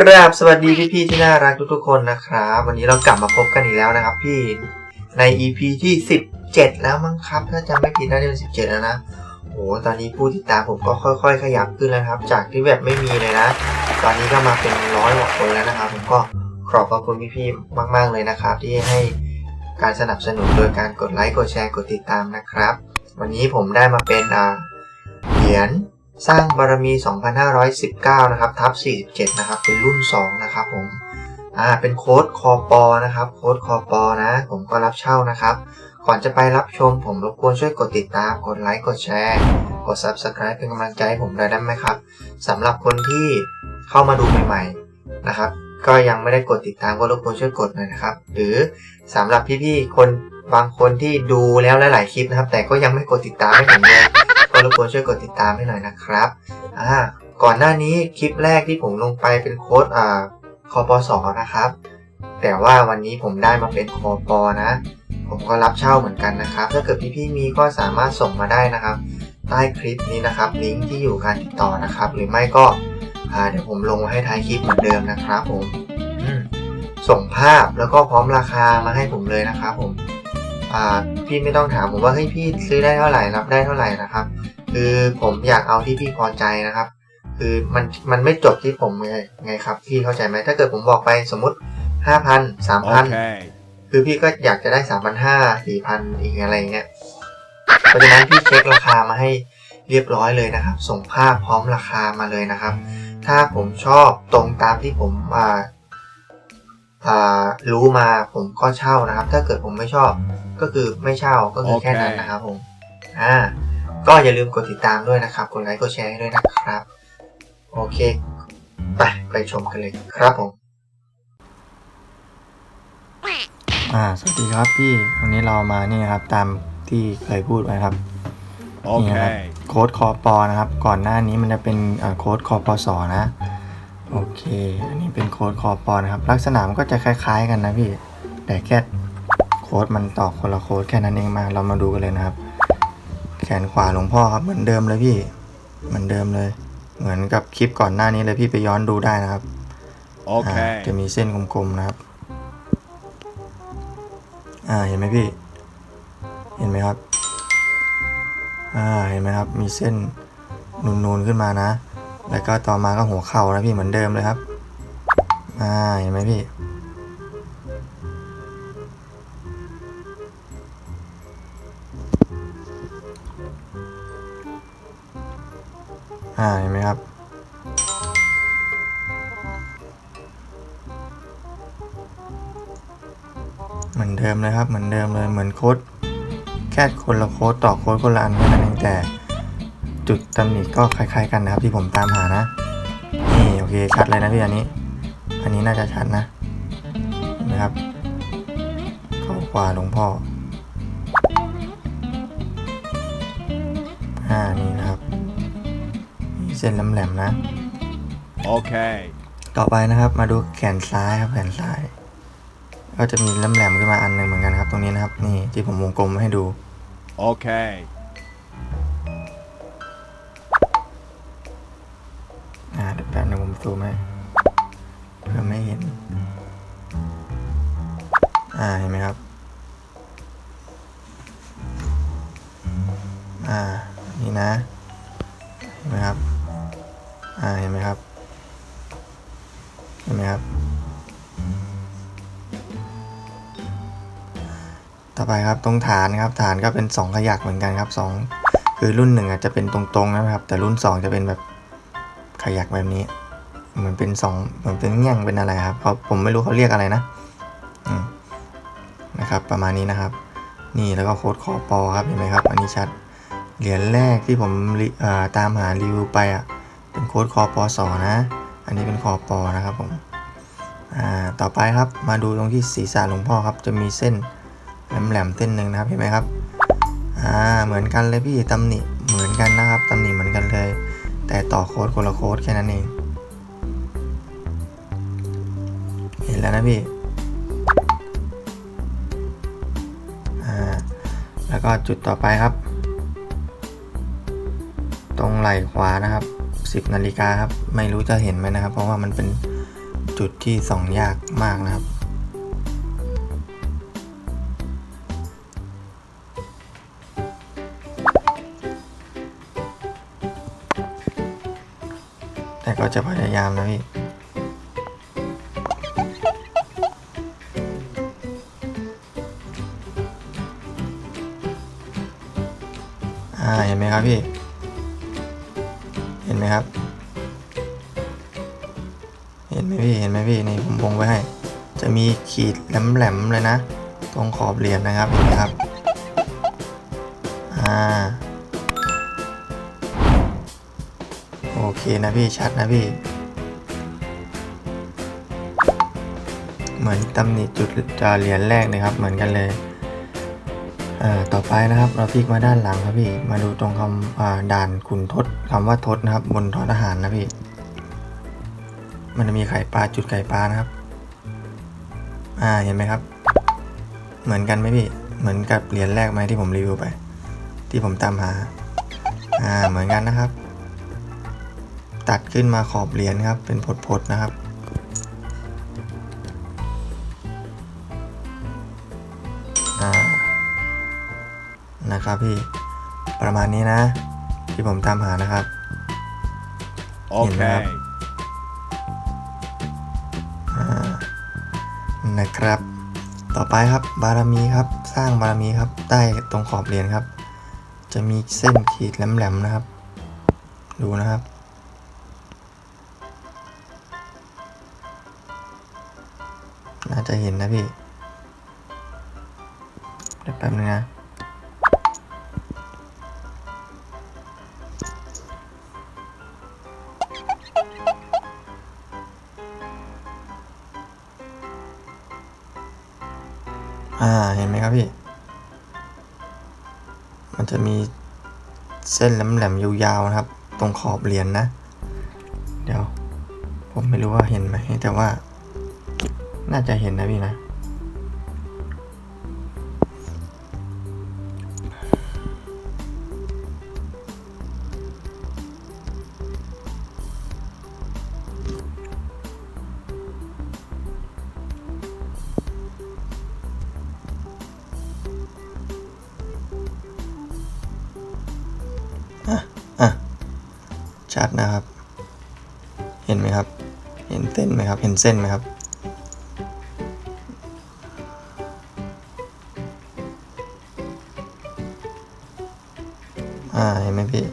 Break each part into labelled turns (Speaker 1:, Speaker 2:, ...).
Speaker 1: กราบสวัสดีพี่ๆที่น่ารักทุกๆคนนะครับ วันนี้เรากลับมาพบกันอีกแล้วนะครับพี่ใน EP ที่ 17 แล้วมั้งครับ ถ้าจำไม่ผิดน่าจะเป็น17 แล้วนะโอ้ตอนนี้ผู้ติดตามผมก็ค่อย ๆ ขยับขึ้นแล้วครับ จากที่แบบไม่มีเลยนะ ตอนนี้ก็มาเป็นร้อยกว่าคนแล้วนะครับ ผมก็ขอบพระคุณพี่ๆมาก ๆเลยนะครับ ที่ให้การสนับสนุนโดยการกดไลค์กดแชร์กดติดตามนะครับ วันนี้ผมได้มาเป็นอ่าเหรียญ สร้างบารมี 2519 นะครับทับ47 นะครับ เป็นรุ่น 2 นะครับผม อ่า เป็นโค้ดคอปอนะครับ โค้ดคอปอนะ ผมก็รับเช่านะครับ ก่อนจะไปรับชมผมรบกวนช่วยกดติดตาม กดไลค์ กดแชร์ กด Subscribe เป็นกำลังใจให้ผมได้ไหมครับสำหรับคนที่เข้ามาดูใหม่ๆ นะครับ ก็ยังไม่ได้กดติดตามก็รบกวนช่วยกดหน่อยนะครับ หรือสำหรับพี่ๆ คนบางคนที่ดูแล้วหลายๆคลิปนะครับ แต่ก็ยังไม่กดติดตามให้ผมเลย รบกวนช่วยกดติดตามให้หน่อยนะครับอ่าก่อนหน้านี้คลิปแรกที่ผมลงไปเป็นโค้ดอ่าคอปสอนะครับ แต่ว่าวันนี้ผมได้มาเป็นคอปอนะ ผมก็รับเช่าเหมือนกันนะครับ ถ้าเกิดพี่ๆมีก็สามารถส่งมาได้นะครับ ใต้คลิปนี้นะครับ ลิงก์ที่อยู่การติดต่อนะครับ หรือไม่ก็อ่าเดี๋ยวผมลงไว้ให้ท้ายคลิปเหมือนเดิมนะครับผมมส่งภาพแล้วก็พร้อมราคามาให้ผมเลยนะครับผมอ่าพี่ไม่ต้องถามผมว่าเฮ้ยพี่ซื้อได้เท่าไหร่รับได้เท่าไหร่นะครับ คือผมอยากเอาที่พี่พอใจนะครับ คือมันมันไม่จบที่ผมไงไงครับพี่เข้าใจไหมถ้าเกิดผมบอกไปสมมติห้าพันสามพัน
Speaker 2: Okay.
Speaker 1: คือพี่ก็อยากจะได้สามพันห้าสี่พันอีกอะไรเงี้ยเพราะฉะนั้นพี่เช็คราคามาให้เรียบร้อยเลยนะครับ ส่งภาพพร้อมราคามาเลยนะครับ ถ้าผมชอบตรงตามที่ผมอ่าอ่ารู้มาผมก็เช่านะครับ ถ้าเกิดผมไม่ชอบก็คือไม่เช่าก็คือแค่นั้นนะครับผมอ่า ก็อย่าลืมกดติดตามด้วยนะครับ กดไลค์ กดแชร์ให้ด้วยนะครับ โอเค ไป ไปชมกันเลยครับผม อ่า สวัสดีครับพี่ วันนี้เรามานี่นะครับ ตามที่เคยพูดไว้ครับ นี่นะครับ
Speaker 2: Okay.
Speaker 1: โค้ดคอปอนะครับ ก่อนหน้านี้มันจะเป็นอ่าโค้ดคอปสนะ โอเค อันนี้เป็นโค้ดคอปอนะครับ ลักษณะมันก็จะคล้าย ๆ กันนะพี่ แต่แค่โค้ดมันต่อคนละโค้ดแค่นั้นเองมา เรามาดูกันเลยนะครับ แขนขวาหลวงพ่อครับเหมือนเดิมเลยพี่ เหมือนเดิมเลย เหมือนกับคลิปก่อนหน้านี้เลยพี่ไปย้อนดูได้นะครับอ่าจะ
Speaker 2: Okay.
Speaker 1: มีเส้นกลมๆนะครับ อ่าเห็นไหมพี่ เห็นไหมครับ อ่าเห็นไหมครับ มีเส้นนูนๆขึ้นมานะ แล้วก็ต่อมาก็หัวเข่านะพี่เหมือนเดิมเลยครับ อ่าเห็นไหมพี่ เหมือนเดิมเลยครับเหมือนเดิมเลยเหมือนโค้ดแค่คนละโค้ดต่อโค้ดคนละอันแค่นั้นเองแต่ จุดตำหนิก็คล้าย ๆ กันนะครับที่ผมตามหานะนี่โอเคชัดเลยนะพี่อันนี้ อันนี้น่าจะชัดนะเห็นไหมครับเข้าขวาหลวงพ่ออ่านี่นะครับมีเส้นแหลมๆนะ
Speaker 2: Okay.
Speaker 1: ต่อไปนะครับมาดูแขนซ้ายครับแขนซ้าย ก็จะมีแหลมๆขึ้นมาอันหนึ่งเหมือนกันครับ ตรงนี้นะครับ นี่ที่ผมวงกลมให้ดู
Speaker 2: Okay.
Speaker 1: อ่าเดี๋ยวแป๊บนึงผมซูมให้เพื่อไม่เห็น อ่าเห็นไหมครับ อ่า นี่นะ ต่อไปครับตรงฐานครับฐานก็เป็นสองขยักเหมือนกันครับสองคือรุ่นหนึ่งอาจจะเป็นตรงๆนะครับ แต่รุ่นสองจะเป็นแบบขยักแบบนี้เหมือนเป็นสองเหมือนเป็นแง่งเป็นอะไรครับเพราะผมไม่รู้เขาเรียกอะไรนะนะครับ ประมาณนี้นะครับ นี่แล้วก็โค้ดคอปอครับเห็นไหมครับ อันนี้ชัดเหรียญแรกที่ผมตามหารีวิวไปอะเป็นโค้ดคอปอสอนะ อันนี้เป็นคอปอนะครับผมต่อไปครับมาดูตรงที่ศีรษะหลวงพ่อครับจะมีเส้น แหลมๆเส้นหนึ่งนะครับเห็นไหมครับอ่าเหมือนกันเลยพี่ตำหนิเหมือนกันนะครับตำหนิเหมือนกันเลย แต่ต่อโค้ดคนละโค้ดแค่นั้นเอง เห็นแล้วนะพี่อ่าแล้วก็จุดต่อไปครับ ตรงไหล่ขวานะครับ 10นาฬิกาครับ ไม่รู้จะเห็นไหมนะครับ เพราะว่ามันเป็น
Speaker 3: จุดที่ส่องยากมากนะครับ แต่ก็จะพยายามนะพี่อ่าเห็นไหมครับพี่ เห็นไหมครับ เห็นไหมพี่ เห็นไหมพี่ นี่ผมวงไว้ให้ จะมีขีดแหลมๆเลยนะ ตรงขอบเหรียญนะครับ เห็นไหมครับ อ่า เคนะพี่ ชัดนะพี่ เหมือนตำหนิจุดจอเหรียญแรกเลยครับ เหมือนกันเลยเอ่อต่อไปนะครับ เราพลิกมาด้านหลังครับพี่ มาดูตรงคำด่านขุนทศคำว่าทศนะครับ บนทอทหารนะพี่ มันจะมีไข่ปลาจุดไข่ปลานะครับ อ่าเห็นไหมครับ เหมือนกันไหมพี่ เหมือนกับเหรียญแรกไหมที่ผมรีวิวไป ที่ผมตามหา อ่าเหมือนกันนะครับ ตัดขึ้นมาขอบเหรียญครับ เป็นผดๆนะครับอ่านะครับพี่ ประมาณนี้นะ ที่ผมตามหานะครับ
Speaker 2: Okay.
Speaker 3: อ่านะครับ ต่อไปครับบารมีครับ สร้างบารมีครับ ใต้ตรงขอบเหรียญครับ จะมีเส้นขีดแหลมๆนะครับ ดูนะครับ น่าจะเห็นนะพี่เดี๋ยวแป๊บนึงนะอ่าเห็นไหมครับพี่ มันจะมีเส้นแหลมๆยาวๆนะครับ ตรงขอบเหรียญนนะ เดี๋ยว ผมไม่รู้ว่าเห็นไหมแต่ว่า น่าจะเห็นนะพี่นะอะ ชัดนะครับ เห็นไหมครับ เห็นเส้นไหมครับ เห็นเส้นไหมครับ เห็นไหมพี่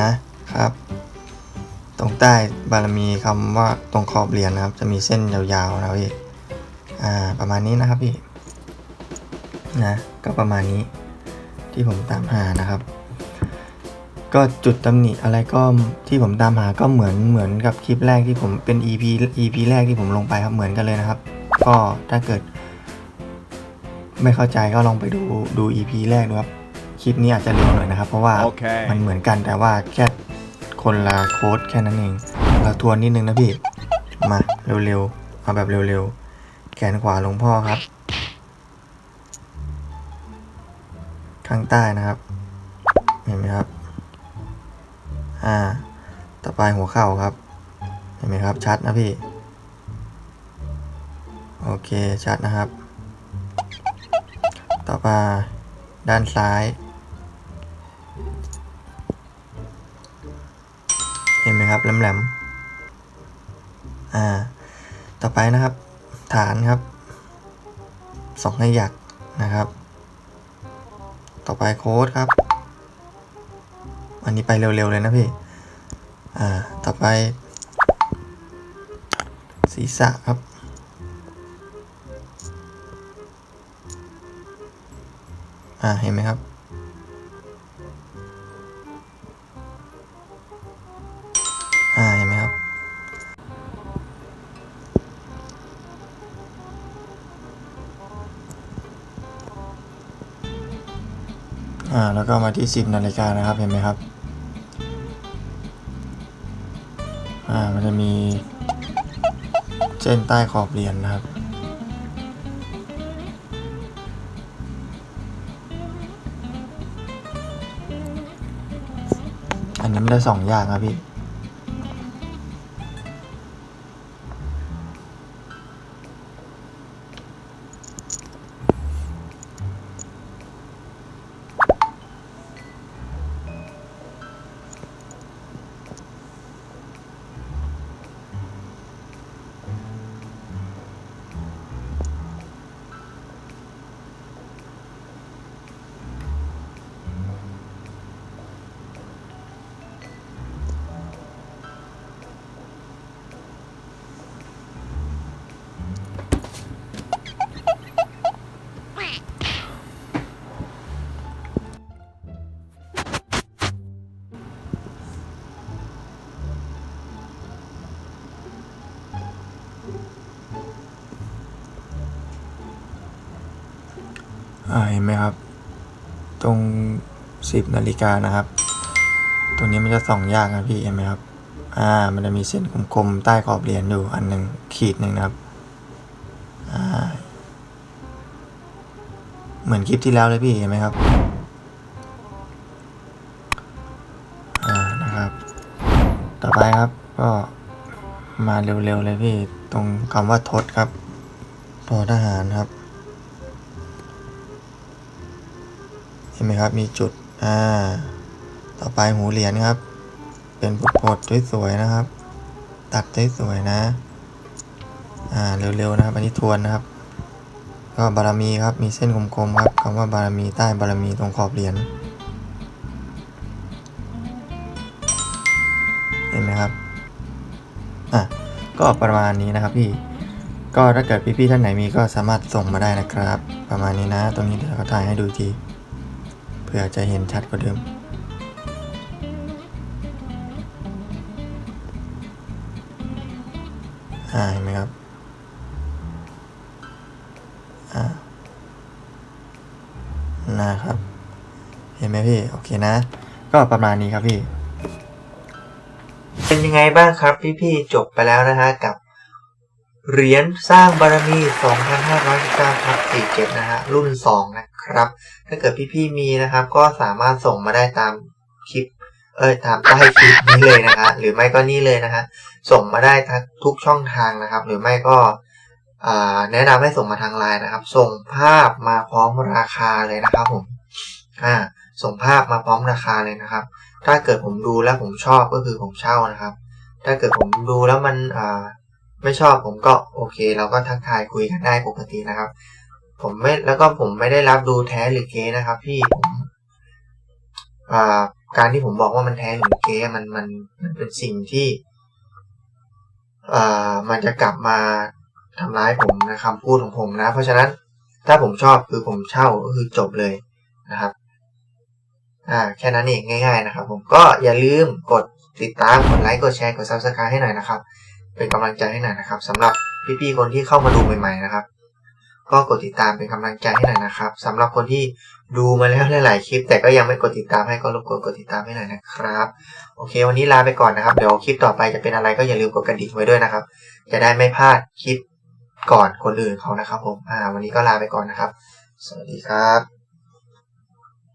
Speaker 3: นะครับ ตรงใต้บารมีคำว่าตรงขอบเหรียญนะครับ จะมีเส้นยาวๆนะพี่ อ่า ประมาณนี้นะครับพี่ นะ ก็ประมาณนี้ที่ผมตามหานะครับ ก็จุดตำหนิอะไรก็ที่ผมตามหาก็เหมือนเหมือนกับคลิปแรกที่ผมเป็น EP EP แรกที่ผมลงไปครับเหมือนกันเลยนะครับ ก็ถ้าเกิด ไม่เข้าใจก็ลองไปดูดู EP แรกดูครับ คลิปนี้อาจจะเร็วหน่อยนะครับ เพราะว่า
Speaker 2: โอเค
Speaker 3: มันเหมือนกันแต่ว่าแค่คนละโค้ดแค่นั้นเอง เราทวนนิดนึงนะพี่ มาเร็วๆเอาแบบเร็วๆ แขนขวาลงพ่อครับ ข้างใต้นะครับ เห็นไหมครับ อ่า ต่อไปหัวเข่าครับ เห็นไหมครับ ชัดนะพี่ โอเค ชัดนะครับ ต่อมา ด้านซ้าย เห็นไหมครับ แหลมๆ อ่า ต่อไปนะครับ ฐานครับสองให้หยักนะครับ ต่อไปโค้ดครับ อันนี้ไปเร็วๆเลยนะพี่ อ่า ต่อไป ศีรษะครับ อ่าเห็นไหมครับอ่าเห็นไหมครับ อ่า แล้วก็มาที่ 10นาฬิกานะครับ เห็นไหมครับ อ่า มันจะมีเส้นใต้ขอบเหรียญนะครับ อันนี้มันได้สองอย่างครับพี่ อ่าเห็นไหมครับ ตรงสิบนาฬิกานะครับ ตรงนี้มันจะส่องยากนะพี่เห็นไหมครับ อ่า มันจะมีเส้นคมๆใต้ขอบเหรียญอยู่อันหนึ่งขีดหนึ่งนะครับ อ่า เหมือนคลิปที่แล้วเลยพี่เห็นไหมครับอ่านะครับต่อไปครับก็มาเร็วๆเลยพี่ ตรงคำว่าทศครับทอทหารครับ ห็นไหมครับ มีจุด อ่า ต่อไปหูเหรียญครับ เป็นปุกดสวยๆนะครับ ตัดสวยๆนะ อ่า เร็วๆนะครับ อันนี้ทวนนะครับ ก็บารมีครับ มีเส้นคมๆครับคำว่าบารมีใต้บารมีตรงขอบเหรียญ เห็นไหมครับ อะ ก็ประมาณนี้นะครับพี่ก็ถ้าเกิดพี่ๆท่านไหนมีก็สามารถส่งมาได้นะครับ ประมาณนี้นะ ตรงนี้เดี๋ยวเขาถ่ายให้ดูที เพื่อจะเห็นชัดกว่าเดิม อ่าเห็นไหมครับอ่านะครับ เห็นไหมพี่ โอเคนะ ก็ประมาณนี้ครับพี่
Speaker 1: เป็นยังไงบ้างครับพี่ๆจบไปแล้วนะฮะกับเหรียญสร้างบารมี 2,519ทับ47 นะฮะ รุ่น 2 นะ ครับ ถ้าเกิดพี่ๆมีนะครับ ก็สามารถส่งมาได้ตามคลิป เอ้ยตามใต้คลิปนี้เลยนะฮะหรือไม่ก็นี่เลยนะฮะส่งมาได้ทั้งทุกช่องทางนะครับ หรือไม่ก็แนะนำให้ส่งมาทางไลน์นะครับ ส่งภาพมาพร้อมราคาเลยนะครับผมอ่าส่งภาพมาพร้อมราคาเลยนะครับ ถ้าเกิดผมดูแล้วผมชอบก็คือผมเช่านะครับ ถ้าเกิดผมดูแล้วมันอ่าไม่ชอบผมก็โอเค เราก็ทักทายคุยกันได้ปกตินะครับ ผมไม่แล้วก็ผมไม่ได้รับดูแท้หรือเก๊นะครับ พี่ผมอ่าการที่ผมบอกว่ามันแท้หรือเก๊มันมันมันเป็นสิ่งที่อ่ามันจะกลับมาทำร้ายผมนะคำพูดของผมนะ เพราะฉะนั้นถ้าผมชอบคือผมเช่าก็คือจบเลยนะครับ อ่าแค่นั้นเองง่าย ๆ นะครับ ผมก็อย่าลืมกดติดตามกดไลค์กดแชร์กด subscribe ให้หน่อยนะครับ เป็นกำลังใจให้หน่อยนะครับสำหรับพี่ๆคนที่เข้ามาดูใหม่ๆนะครับ ก็กดติดตามเป็นกำลังใจให้หน่อยนะครับสำหรับคนที่ดูมาแล้วหลายๆคลิป แต่ก็ยังไม่กดติดตามให้ก็รบกวนกดติดตามให้หน่อยนะครับ โอเค วันนี้ลาไปก่อนนะครับ เดี๋ยวคลิปต่อไปจะเป็นอะไรก็อย่าลืมกดกระดิ่งไว้ด้วยนะครับ จะได้ไม่พลาดคลิปก่อนคนอื่นเขานะครับผมอ่าวันนี้ก็ลาไปก่อนนะครับ สวัสดีครับ